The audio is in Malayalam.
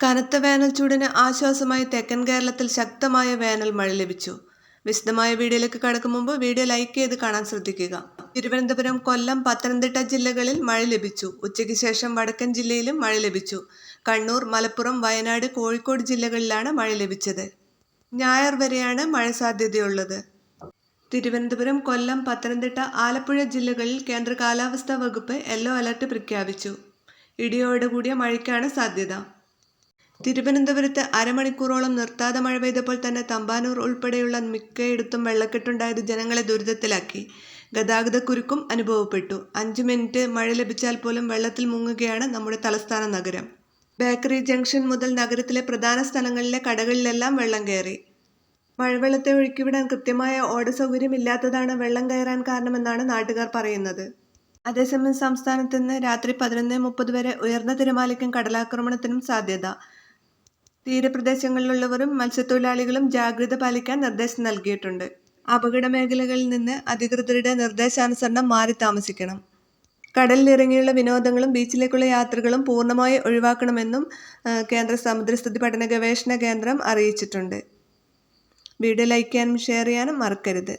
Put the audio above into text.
കനത്ത വേനൽ ചൂടിന് ആശ്വാസമായി തെക്കൻ കേരളത്തിൽ ശക്തമായ വേനൽ മഴ ലഭിച്ചു. വിശദമായ വീഡിയോയിലേക്ക് കടക്കും മുമ്പ് വീഡിയോ ലൈക്ക് ചെയ്ത് കാണാൻ ശ്രദ്ധിക്കുക. തിരുവനന്തപുരം കൊല്ലം പത്തനംതിട്ട ജില്ലകളിൽ മഴ ലഭിച്ചു. ഉച്ചയ്ക്ക് ശേഷം വടക്കൻ ജില്ലയിലും മഴ ലഭിച്ചു. കണ്ണൂർ മലപ്പുറം വയനാട് കോഴിക്കോട് ജില്ലകളിലാണ് മഴ ലഭിച്ചത്. ഞായർ വരെയാണ് മഴ സാധ്യതയുള്ളത്. തിരുവനന്തപുരം കൊല്ലം പത്തനംതിട്ട ആലപ്പുഴ ജില്ലകളിൽ കേന്ദ്ര കാലാവസ്ഥാ വകുപ്പ് യെല്ലോ അലർട്ട് പ്രഖ്യാപിച്ചു. ഇടിയോടുകൂടിയ മഴയ്ക്കാണ് സാധ്യത. തിരുവനന്തപുരത്ത് അരമണിക്കൂറോളം നിർത്താതെ മഴ പെയ്തപ്പോൾ തന്നെ തമ്പാനൂർ ഉൾപ്പെടെയുള്ള മിക്കയിടത്തും വെള്ളക്കെട്ടുണ്ടായത് ജനങ്ങളെ ദുരിതത്തിലാക്കി. ഗതാഗതക്കുരുക്കും അനുഭവപ്പെട്ടു. അഞ്ച് മിനിറ്റ് മഴ ലഭിച്ചാൽ പോലും വെള്ളത്തിൽ മുങ്ങുകയാണ് നമ്മുടെ തലസ്ഥാന നഗരം. ബേക്കറി ജംഗ്ഷൻ മുതൽ നഗരത്തിലെ പ്രധാന സ്ഥലങ്ങളിലെ കടകളിലെല്ലാം വെള്ളം കയറി. മഴവെള്ളത്തെ ഒഴുക്കിവിടാൻ കൃത്യമായ ഓട സൗകര്യമില്ലാത്തതാണ് വെള്ളം കയറാൻ കാരണമെന്നാണ് നാട്ടുകാർ പറയുന്നത്. അതേസമയം സംസ്ഥാനത്ത് ഇന്ന് രാത്രി പതിനൊന്ന് മുപ്പത് വരെ ഉയർന്ന തിരമാലയ്ക്കും കടലാക്രമണത്തിനും സാധ്യത. തീരപ്രദേശങ്ങളിലുള്ളവരും മത്സ്യത്തൊഴിലാളികളും ജാഗ്രത പാലിക്കാൻ നിർദ്ദേശം നൽകിയിട്ടുണ്ട്. അപകട മേഖലകളിൽ നിന്ന് അധികൃതരുടെ നിർദ്ദേശാനുസരണം മാറി താമസിക്കണം. കടലിലിറങ്ങിയുള്ള വിനോദങ്ങളും ബീച്ചിലേക്കുള്ള യാത്രകളും പൂർണമായി ഒഴിവാക്കണമെന്നും കേന്ദ്ര സമുദ്രസ്ഥിതി പഠന ഗവേഷണ കേന്ദ്രം അറിയിച്ചിട്ടുണ്ട്. വീഡിയോ ലൈക്ക് ചെയ്യാനും ഷെയർ ചെയ്യാനും മറക്കരുത്.